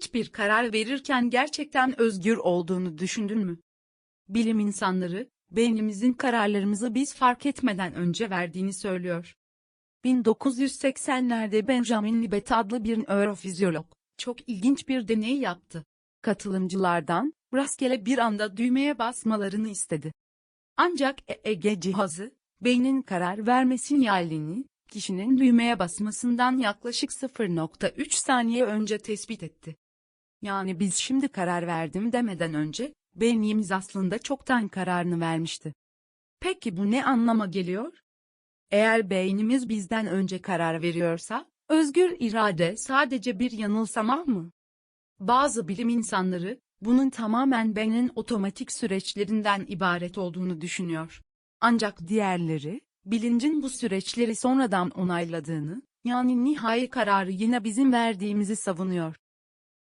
Hiçbir karar verirken gerçekten özgür olduğunu düşündün mü? Bilim insanları, beynimizin kararlarımızı biz fark etmeden önce verdiğini söylüyor. 1980'lerde Benjamin Libet adlı bir nörofizyolog, çok ilginç bir deney yaptı. Katılımcılardan, rastgele bir anda düğmeye basmalarını istedi. Ancak EEG cihazı, beynin karar verme sinyalini, kişinin düğmeye basmasından yaklaşık 0.3 saniye önce tespit etti. Yani biz şimdi karar verdim demeden önce, beynimiz aslında çoktan kararını vermişti. Peki bu ne anlama geliyor? Eğer beynimiz bizden önce karar veriyorsa, özgür irade sadece bir yanılsama mı? Bazı bilim insanları, bunun tamamen beynin otomatik süreçlerinden ibaret olduğunu düşünüyor. Ancak diğerleri, bilincin bu süreçleri sonradan onayladığını, yani nihai kararı yine bizim verdiğimizi savunuyor.